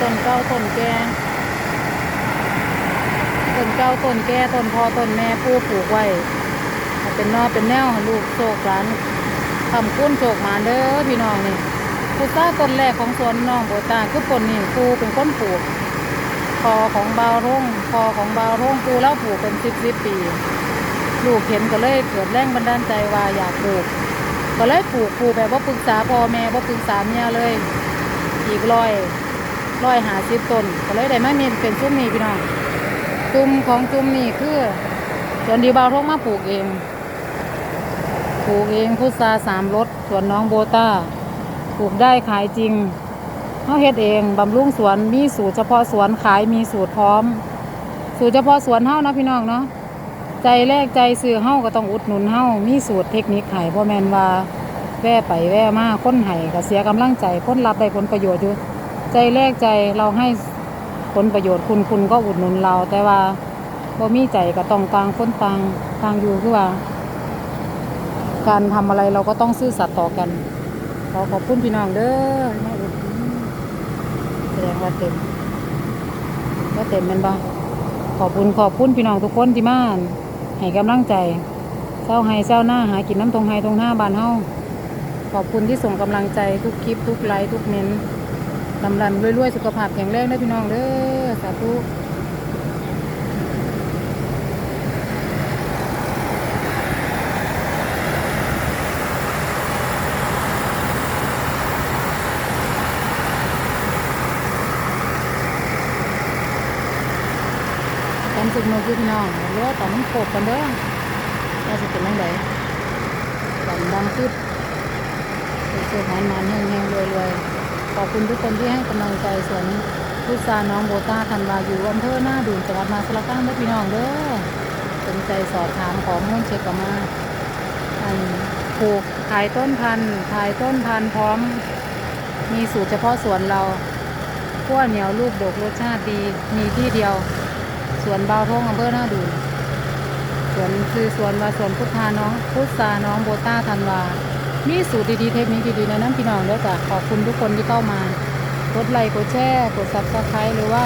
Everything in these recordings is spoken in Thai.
ตนเก้าต้นแก่ต้นเก้าต้นแก่ต้นพอต้นแม่ผู้ปลูกไว้เป็นนอเป็นแนวให้ลูกโชคหลานทำคุ้นโชคหมาเด้อพี่น้องนี่ผู้ซ่าต้นแรกของสวนน้องโบตาคือตนนี่ครูเป็นคนปลูกพอของบาวร่งพอของบาวร่งครูแล้วปลูกเป็นสิบสิบปี ลูกเห็นก็เลยเกิดแรงบันดาลใจว่าอยากปลูก ก็เลยปลูกปลูกแบบว่าปรึกษาพ่อแม่ว่าปรึกษาเมียเลย อีกร้อย ร้อยหาสิบต้นก็เลยได้มามีเป็นซุ้มนี่พี่น้องซุ้มของซุ้มนี่คือสวนดีบาวทงมาปลูกเอง ปลูกเองพุทราสามรสสวนน้องโบต้าปลูกได้ขายจริงเขาเฮ็ดเองบำรุงสวนมีสูตรเฉพาะสวนขายมีสูตรพร้อม สูตรเฉพาะสวนเฮานะพี่น้องเนาะใจแรกใจซื้อเฮาก็ต้องอุดหนุนเฮามีสูตรเทคนิคให้บ่แมนว่าแว่ไปแว่มาค้นให้ก็เสียกำลังใจค้นรับได้ผลประโยชน์อยู่ ใจแรกใจเราให้ผลประโยชน์คุณคุณก็อุดหนุนเรา แต่ว่าบ่มีใจก็ต้องต่างคนต่างต่างอยู่คือว่า การทำอะไรเราก็ต้องซื่อสัตย์ต่อกันขอขอบคุณพี่น้องเด้อมาอุดแสดงว่าเต็มว่าเต็มแมันบ่ขอบคุณขอบคุณพี่น้องทุกคนที่มาให้กำลังใจเศร้าให้เศร้าหน้าหากินน้ำตรงไห้ตรงหน้าบานเฮาขอบคุณที่ส่งกำลังใจทุกคลิปทุกไลค์ทุกเมนต์ ลำลำรวยๆ สุขภาพแข็งแรงนะพี่น้องเด้อสาธุความสุขมากพี่น้องเรือต่อมันโขกกันเด้อว่าจะเป็นยังไงต่อมดำขึ้นเสือหานมันแห้งๆรวยๆ ขอบคุณทุกคนที่ให้กำลังใจสวนพุทราน้องโบต้าทันวาอยู่อำเภอหน้าดูนจังหวัดมาสารคามเด้พี่น้องเด้อสนใจสอบถามของมูลเช็คกับมาอันปลูกขายต้นพันธุ์ขายต้นพันธุ์พร้อม มีสูตรเฉพาะสวนเราขั้วเหนียวลูกดกรสชาติดีมีที่เดียวสวนบาวทงอำเภอหน้าดูนสวนคือสวนว่าสวนพุทธาน้องพุทราน้องโบต้าทันวา นี่สูตรดีๆเทคนิคดีๆนะน้ำพี่น้องเด้วจ้ะขอบคุณทุกคนที่เข้ามากดไลค์กดแชร์กดซับสไครต์หรือว่า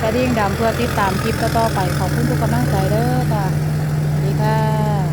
กระดิ่งดำเพื่อติดตามคลิปต่อๆไปขอบคุณทุกกำลังใจเด้อจ้ะสวัสดีค่ะ